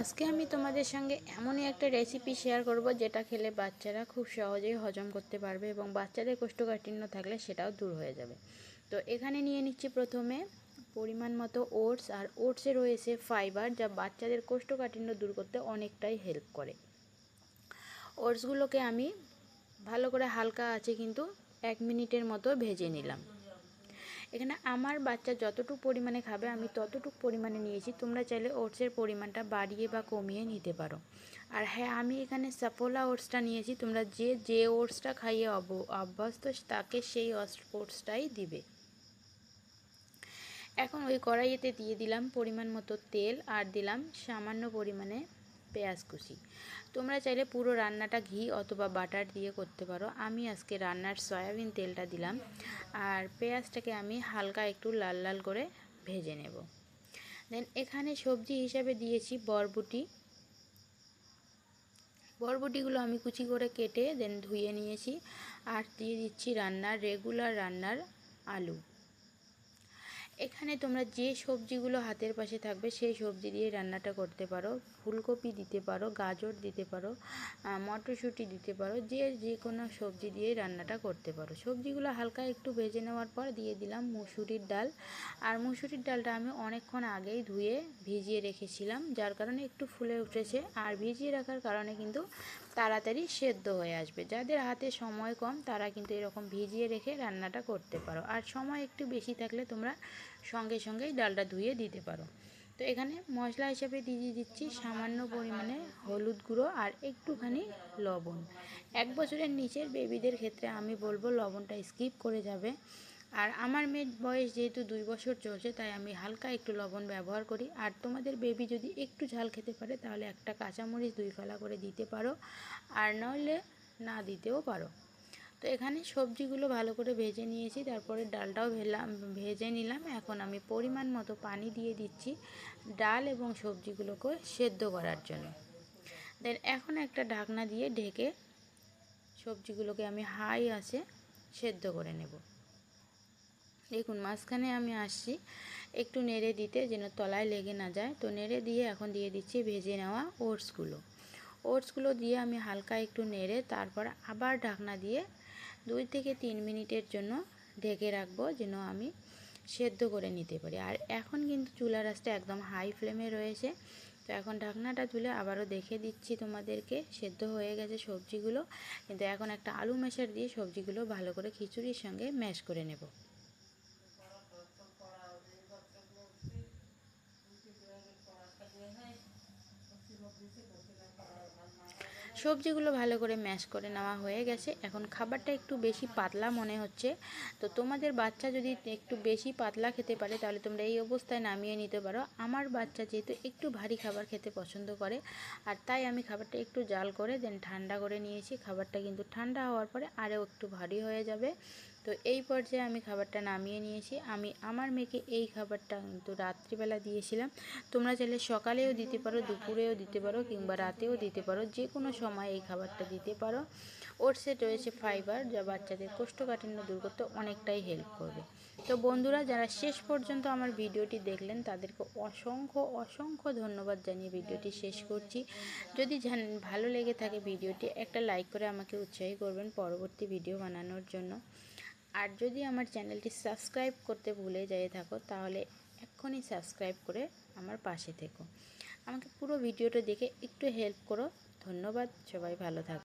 আজকে আমি তোমাদের সঙ্গে এমনই একটা রেসিপি শেয়ার করব, যেটা খেলে বাচ্চারা খুব সহজেই হজম করতে পারবে এবং বাচ্চাদের কোষ্ঠকাঠিন্য থাকলে সেটাও দূর হয়ে যাবে। তো এখানে নিয়ে নিচ্ছি প্রথমে পরিমাণ মতো ওটস, আর ওটসে রয়েছে ফাইবার যা বাচ্চাদের কোষ্ঠকাঠিন্য দূর করতে অনেকটাই হেল্প করে। ওটসগুলোকে আমি ভালো করে হালকা আছে কিন্তু এক মিনিটের মতো ভেজে নিলাম। এখানে আমার বাচ্চা যতটুকু পরিমাণে খাবে, আমি ততটুকু পরিমাণে নিয়েছি। তোমরা চাইলে ওটসের পরিমাণটা বাড়িয়ে বা কমিয়ে নিতে পারো। আর হ্যাঁ আমি এখানে সাফোলা ওটসটা নিয়েছি। তোমরা যে যে ওটসটা খাইয়ে অব, অভ্যস্ত, তাকে সেই ওটসটাই দিবে। এখন ওই কড়াইয়েতে দিয়ে দিলাম পরিমাণ মতো তেল আর দিলাম সামান্য পরিমাণে পেঁয়াজ কুচি। তোমরা চাইলে পুরো রান্নাটা ঘি অথবা বাটার দিয়ে করতে পারো। আমি আজকে রান্নার সয়াবিন তেলটা দিলাম। আর পেঁয়াজটাকে আমি হালকা একটু লাল লাল করে ভেজে নেব। দেন এখানে সবজি হিসাবে দিয়েছি বরবটি। বরবটিগুলো আমি কুচি করে কেটে দেন ধুয়ে নিয়েছি। আর দিয়ে দিচ্ছি রান্নার রেগুলার রান্নার আলু। এখানে তোমরা যে সবজিগুলো হাতের পাশে থাকবে, সেই সবজি দিয়ে রান্নাটা করতে পারো। ফুলকপি দিতে পারো, গাজর দিতে পারো মটরশুঁটি দিতে পারো, যে যে কোনো সবজি দিয়ে রান্নাটা করতে পারো। সবজিগুলো হালকা একটু ভেজে নেওয়ার পর দিয়ে দিলাম মুসুরির ডাল। আর মুসুরির ডালটা আমি অনেকক্ষণ আগেই ধুয়ে ভিজিয়ে রেখেছিলাম, যার কারণে একটু ফুলে উঠেছে। আর ভিজিয়ে রাখার কারণে কিন্তু তাড়াতাড়ি সেদ্ধ হয়ে আসবে। যাদের হাতে সময় কম, তারা কিন্তু এরকম ভিজিয়ে রেখে রান্নাটা করতে পারো। আর সময় একটু বেশি থাকলে তোমরা সঙ্গে সঙ্গেই ডালটা ধুয়ে দিতে পারো। তো এখানে মশলা হিসাবে দিয়ে দিচ্ছি সামান্য পরিমাণে হলুদ গুঁড়ো আর একটুখানি লবণ। এক বছরের নিচের বেবিদের ক্ষেত্রে আমি বলব লবণটা স্কিপ করে যাবে। আর আমার মেয়ের বয়স যেহেতু দুই বছর চলছে, তাই আমি হালকা একটু লবণ ব্যবহার করি। আর তোমাদের বেবি যদি একটু ঝাল খেতে পারে, তাহলে একটা কাঁচামরিচ দুই ফালা করে দিতে পারো। আর নইলে না দিতেও পারো। তো এখানে সবজিগুলো ভালো করে ভেজে নিয়েছি, তারপরে ডালটাও ভেলাম, ভেজে নিলাম। এখন আমি পরিমাণ মতো পানি দিয়ে দিচ্ছি ডাল এবং সবজিগুলোকে সেদ্ধ করার জন্য। দেন এখন একটা ঢাকনা দিয়ে ঢেকে সবজিগুলোকে আমি হাই আছে সেদ্ধ করে নেব। দেখুন, মাঝখানে আমি আসছি একটু নেড়ে দিতে যেন তলায় লেগে না যায়। তো নেড়ে দিয়ে এখন দিয়ে দিচ্ছি ভেজে নেওয়া ওটসগুলো। ওটসগুলো দিয়ে আমি হালকা একটু নেড়ে তারপর আবার ঢাকনা দিয়ে দুই থেকে তিন মিনিটের জন্য ঢেকে রাখব যেন আমি সেদ্ধ করে নিতে পারি। আর এখন কিন্তু চুলার আঁচটা একদম হাই ফ্লেমে রয়েছে। তো এখন ঢাকনাটা তুলে আবারও দেখে দিচ্ছি তোমাদেরকে। সেদ্ধ হয়ে গেছে সবজিগুলো। কিন্তু এখন একটা আলু মেশার দিয়ে সবজিগুলো ভালো করে খিচুড়ির সঙ্গে ম্যাশ করে নেব। সবজিগুলো ভালো করে ম্যাশ করে নেওয়া হয়ে গেছে। এখন খাবারটা একটু বেশি পাতলা মনে হচ্ছে। তো তোমাদের বাচ্চা যদি একটু বেশি পাতলা খেতে পারে, তাহলে তোমরা এই অবস্থায় নামিয়ে নিতে পারো। আমার বাচ্চা যেহেতু একটু ভারী খাবার খেতে পছন্দ করে, আর তাই আমি খাবারটা একটু জাল করে দেন ঠান্ডা করে নিয়েছি। খাবারটা কিন্তু ঠান্ডা হওয়ার পরে আরও একটু ভারী হয়ে যাবে। তো এই পর্যায়ে আমি খাবারটা নামিয়ে নিয়েছি। আমি আমার মেয়েকে এই খাবারটা কিন্তু রাত্রিবেলা দিয়েছিলাম। তোমরা চাইলে সকালেও দিতে পারো, দুপুরেও দিতে পারো কিংবা রাতেও দিতে পারো। যে কোনো সময় এই খাবারটা দিতে পারো। ওটসে রয়েছে ফাইবার, যা বাচ্চাদের কোষ্ঠকাঠিন্য দূর করতে অনেকটাই হেল্প করবে। তো বন্ধুরা, যারা শেষ পর্যন্ত আমার ভিডিওটি দেখলেন, তাদেরকে অসংখ্য অসংখ্য ধন্যবাদ জানিয়ে ভিডিওটি শেষ করছি। যদি ভালো লেগে থাকে ভিডিওটি, একটা লাইক করে আমাকে উৎসাহী করবেন পরবর্তী ভিডিও বানানোর জন্য। আর যদি আমার চ্যানেলটি সাবস্ক্রাইব করতে ভুলে যেয়ে থাকো, তাহলে এক্ষুনি সাবস্ক্রাইব করে আমার পাশে থেকো। আমাকে পুরো ভিডিওটা দেখে একটু হেল্প করো। ধন্যবাদ, সবাই ভালো থাকো।